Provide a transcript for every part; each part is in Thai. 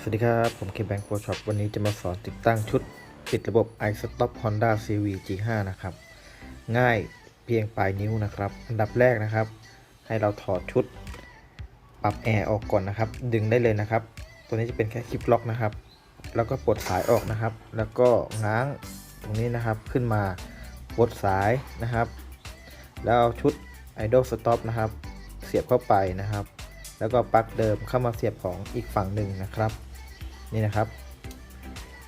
สวัสดีครับ ผมเคแบงค์โปรช็อปวันนี้จะมาสอนติดตั้งชุดปิดระบบ iStop Honda CV G5 นะครับ ง่ายเพียงปลายนิ้วนะครับ อันดับแรกนะครับ ให้เราถอดชุด ปรับแอร์ออกก่อนนะครับ ดึงได้เลยนะครับ ตัวนี้จะเป็นแค่คลิปล็อกนะครับ แล้วก็ปลดสายออกนะครับ แล้วก็ง้างตรงนี้นะครับขึ้นมาปลดสายนะครับ แล้วเอาชุด Idle Stop นะครับ เสียบเข้าไปนะครับ แล้วก็ปลั๊กเดิมเข้ามาเสียบของอีกฝั่งหนึ่งนะครับ นี่นะครับ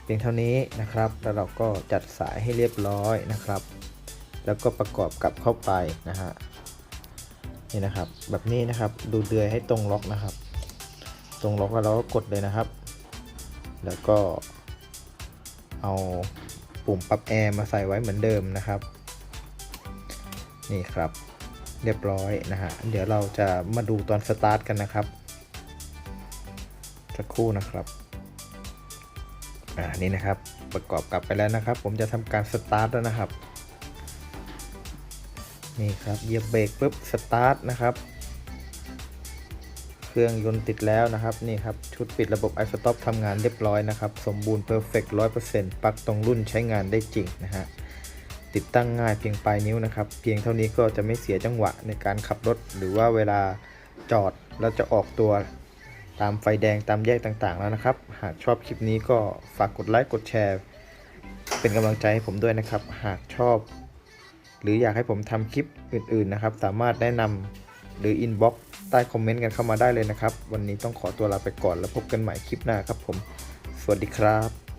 เพียงเท่านี้นะครับ แล้วเราก็จัดสายให้เรียบร้อยนะครับ แล้วก็ประกอบกลับเข้าไปนะฮะนี่นะครับ แบบนี้นะครับดูเดือยให้ตรงล็อกนะครับ ตรงล็อกแล้วเราก็กดเลยนะครับ แล้วก็เอาปุ่มปรับแอร์มาใส่ไว้เหมือนเดิมนะครับ นี่ครับเรียบร้อยนะฮะเดี๋ยวเราจะมาดูตอนสตาร์ทกันนะครับสักครู่นะครับ อ่านี่นะครับประกอบกลับไปแล้วนะครับ ผมจะทำการสตาร์ทแล้วนะครับ นี่ครับเหยียบเบรกปุ๊บสตาร์ทนะครับ เครื่องยนต์ติดแล้วนะครับนี่ครับชุดปิดระบบ i s t o p ทำงานเรียบร้อยนะครับสมบูรณ์เพอร์เฟกต์ร้อยเปอร์เซ็นต์ปลั๊กตรงรุ่นใช้งานได้จริงนะฮะติดตั้งง่ายเพียงปลายนิ้วนะครับ เพียงเท่านี้ก็จะไม่เสียจังหวะในการขับรถ หรือว่าเวลาจอดแล้วจะออกตัว ตามไฟแดงตามแยกต่างๆแล้วนะครับ หากชอบคลิปนี้ก็ฝากกดไลค์กดแชร์ เป็นกำลังใจให้ผมด้วยนะครับ หากชอบ หรืออยากให้ผมทำคลิปอื่นๆนะครับ สามารถแนะนำหรืออินบ็อกซ์ใต้คอมเมนต์กันเข้ามาได้เลยนะครับ วันนี้ต้องขอตัวลาไปก่อนแล้วพบกันใหม่คลิปหน้าครับผม สวัสดีครับ